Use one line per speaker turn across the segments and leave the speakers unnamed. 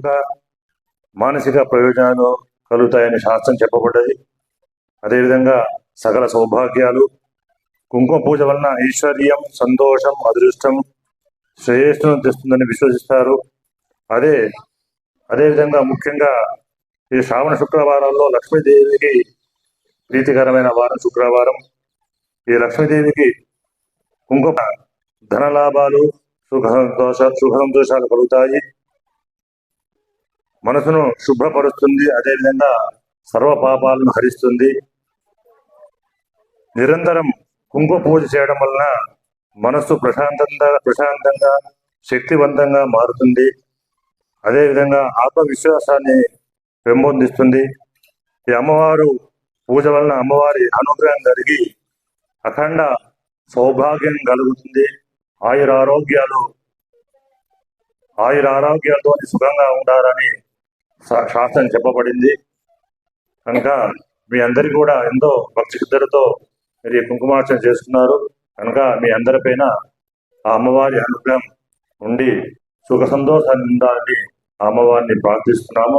శారీరక మానసిక ప్రయోజనాలు కలుగుతాయని శాస్త్రం చెప్పబడ్డది. అదేవిధంగా సకల సౌభాగ్యాలు కుంకుమ పూజ వలన ఐశ్వర్యం సంతోషం అదృష్టం శ్రేయస్సును తెస్తుందని విశ్వసిస్తారు. అదే అదేవిధంగా ముఖ్యంగా ఈ శ్రావణ శుక్రవారాల్లో లక్ష్మీదేవికి ప్రీతికరమైన వారం శుక్రవారం. ఈ లక్ష్మీదేవికి కుంకుమ ధనలాభాలు సుఖ సంతోష సుఖ సంతోషాలు కలుగుతాయి. మనసును శుభ్రపరుస్తుంది అదేవిధంగా సర్వ పాపాలను హరిస్తుంది. నిరంతరం కుంకుమ పూజ చేయడం వలన మనస్సు ప్రశాంతంగా ప్రశాంతంగా శక్తివంతంగా మారుతుంది. అదేవిధంగా ఆత్మవిశ్వాసాన్ని పెంపొందిస్తుంది. ఈ అమ్మవారు పూజ వలన అమ్మవారి అనుగ్రహం కలిగి అఖండ సౌభాగ్యం కలుగుతుంది. ఆయుర ఆరోగ్యాలు ఆయుర ఆరోగ్యాలతో సుఖంగా ఉండాలని శాస్త్రం చెప్పబడింది. కనుక మీ అందరికీ కూడా ఎంతో భక్తి మీరు ఈ కుంకుమార్చన చేస్తున్నారు. కనుక మీ అందరిపైన ఆ అమ్మవారి అనుగ్రహం ఉండి సుఖ సంతోషాన్ని ఉండాలని ఆ అమ్మవారిని ప్రార్థిస్తున్నాము.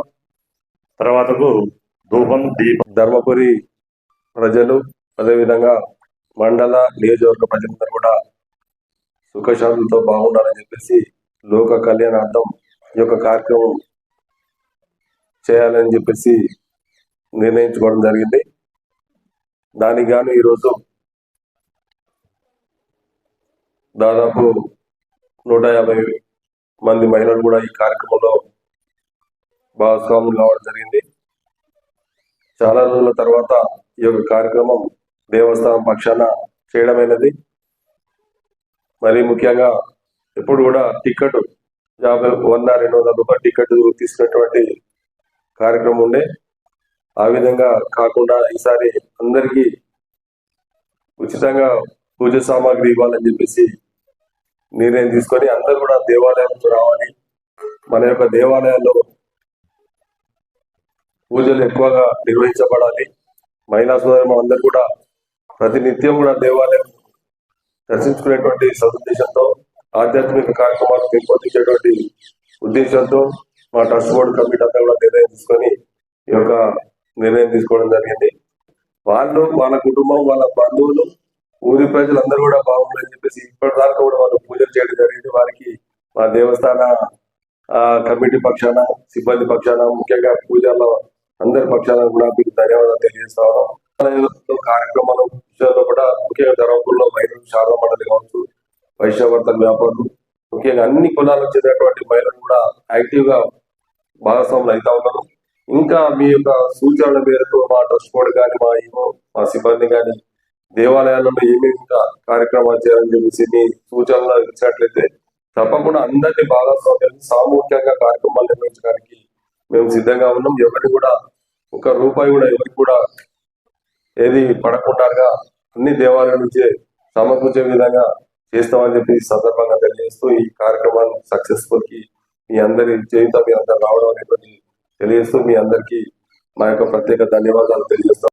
తర్వాతకు ధూపం దీపం.
ధర్మపురి ప్రజలు అదేవిధంగా మండల నియోజకవర్గ ప్రజలందరూ కూడా సుఖశాంతులతో బాగుండాలని చెప్పేసి లోక కళ్యాణార్థం ఈ యొక్క కార్యక్రమం చేయాలని చెప్పేసి నిర్ణయించుకోవడం జరిగింది. దానికి గాను ఈరోజు దాదాపు నూట యాభై మంది మహిళలు కూడా ఈ కార్యక్రమంలో భాగస్వాములు కావడం జరిగింది. చాలా రోజుల తర్వాత ఈ యొక్క కార్యక్రమం దేవస్థానం పక్షాన చేయడమైనది. మరి ముఖ్యంగా ఎప్పుడు కూడా టికెట్ యాభై వంద రెండు వందల రూపాయల టికెట్ తీసుకున్నటువంటి కార్యక్రమం ఉండే. ఆ విధంగా కాకుండా ఈసారి అందరికీ ఉచితంగా పూజ సామాగ్రి ఇవ్వాలని చెప్పేసి నిర్ణయం తీసుకొని అందరూ కూడా దేవాలయాలకు రావాలి. మన యొక్క దేవాలయాల్లో పూజలు ఎక్కువగా నిర్వహించబడాలి. మహిళా సోదరు అందరూ కూడా ప్రతినిత్యం కూడా దేవాలయం దర్శించుకునేటువంటి సదుద్దేశంతో ఆధ్యాత్మిక కార్యక్రమాలు పెంపొందించేటువంటి ఉద్దేశంతో మా ట్రస్ట్ బోర్డు కమిటీ అంతా కూడా నిర్ణయం తీసుకొని ఈ యొక్క నిర్ణయం తీసుకోవడం జరిగింది. వాళ్ళు వాళ్ళ కుటుంబం వాళ్ళ బంధువులు ఊరి ప్రజలందరూ కూడా బాగుండాలని చెప్పేసి ఇప్పటిదాకా కూడా వాళ్ళు పూజలు చేయడం జరిగింది. వారికి మా దేవస్థాన కమిటీ పక్షాన సిబ్బంది పక్షాన ముఖ్యంగా పూజల అందరి పక్షాన కూడా మీకు ధన్యవాదాలు తెలియజేస్తా ఉన్నాం. ఆలయంలో కార్యక్రమాల విషయంలో కూడా ముఖ్యంగా ధర్మపురంలో మహిళలు శారద మండలి కావచ్చు వైశ్యవర్తన వ్యాపారులు ముఖ్యంగా అన్ని కులాలకు చెందినటువంటి మహిళలు కూడా యాక్టివ్గా భాగస్వాములు అవుతా ఉన్నారు. ఇంకా మీ యొక్క సూచనల మేరకు మా ట్రస్ట్ బోర్డు కానీ మా ఏమో మా సిబ్బంది కానీ దేవాలయాలలో ఏమేమి ఇంకా కార్యక్రమాలు చేయాలని చెప్పేసి మీ సూచనలు ఇచ్చినట్లయితే తప్పకుండా అందరినీ భాగస్వామ్యాన్ని సామూహికంగా కార్యక్రమాలు నిర్వహించడానికి మేము సిద్ధంగా ఉన్నాం. ఎవరిని కూడా ఒక రూపాయి కూడా ఎవరికి కూడా ఏది పడకుండా అన్ని దేవాలయాల నుంచే సమకూర్చే విధంగా చేస్తామని చెప్పి సందర్భంగా తెలియజేస్తూ ఈ కార్యక్రమాన్ని సక్సెస్ఫుల్కి మీ అందరి చేయుత మీ అందరు రావడం అనేటువంటి తెలియజేస్తూ మీ అందరికీ మా యొక్క ప్రత్యేక ధన్యవాదాలు తెలియజేస్తాం